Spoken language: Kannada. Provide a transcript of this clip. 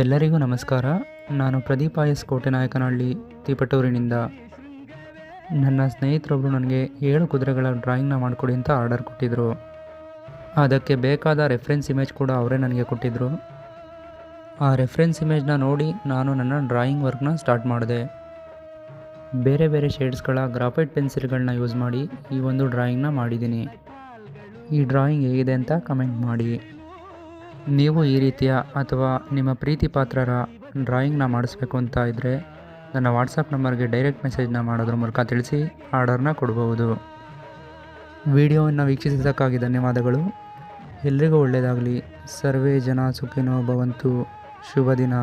ಎಲ್ಲರಿಗೂ ನಮಸ್ಕಾರ. ನಾನು ಪ್ರದೀಪ ಎಸ್ ಕೋಟೆನಾಯಕನಹಳ್ಳಿ, ತಿಪಟೂರಿನಿಂದ. ನನ್ನ ಸ್ನೇಹಿತರೊಬ್ಬರು ನನಗೆ ಏಳು ಕುದುರೆಗಳ ಡ್ರಾಯಿಂಗ್ನ ಮಾಡಿಕೊಡಿ ಅಂತ ಆರ್ಡರ್ ಕೊಟ್ಟಿದ್ದರು ಅದಕ್ಕೆ ಬೇಕಾದ ರೆಫರೆನ್ಸ್ ಇಮೇಜ್ ಕೂಡ ಅವರೇ ನನಗೆ ಕೊಟ್ಟಿದ್ದರು ಆ ರೆಫರೆನ್ಸ್ ಇಮೇಜ್ನ ನೋಡಿ ನಾನು ನನ್ನ ಡ್ರಾಯಿಂಗ್ ವರ್ಕ್ನ ಸ್ಟಾರ್ಟ್ ಮಾಡಿದೆ. ಬೇರೆ ಬೇರೆ ಶೇಡ್ಸ್ಗಳ ಗ್ರಾಫೈಟ್ ಪೆನ್ಸಿಲ್ಗಳನ್ನ ಯೂಸ್ ಮಾಡಿ ಈ ಒಂದು ಡ್ರಾಯಿಂಗ್ನ ಮಾಡಿದ್ದೀನಿ. ಈ ಡ್ರಾಯಿಂಗ್ ಹೇಗಿದೆ ಅಂತ ಕಮೆಂಟ್ ಮಾಡಿ. ನೀವು ಈ ರೀತಿಯ ಅಥವಾ ನಿಮ್ಮ ಪ್ರೀತಿ ಪಾತ್ರರ ಡ್ರಾಯಿಂಗ್ನ ಮಾಡಿಸ್ಬೇಕು ಅಂತ ಇದ್ದರೆ ನನ್ನ ವಾಟ್ಸಪ್ ನಂಬರ್ಗೆ ಡೈರೆಕ್ಟ್ ಮೆಸೇಜ್ನ ಮಾಡೋದ್ರ ಮೂಲಕ ತಿಳಿಸಿ ಆರ್ಡರ್ನ ಕೊಡಬಹುದು ವಿಡಿಯೋವನ್ನು ವೀಕ್ಷಿಸಿದ್ದಕ್ಕಾಗಿ ಧನ್ಯವಾದಗಳು. ಎಲ್ರಿಗೂ ಒಳ್ಳೆಯದಾಗಲಿ ಸರ್ವೇ ಜನ ಸುಖಿನೋ ಭವಂತು. ಶುಭ ದಿನ.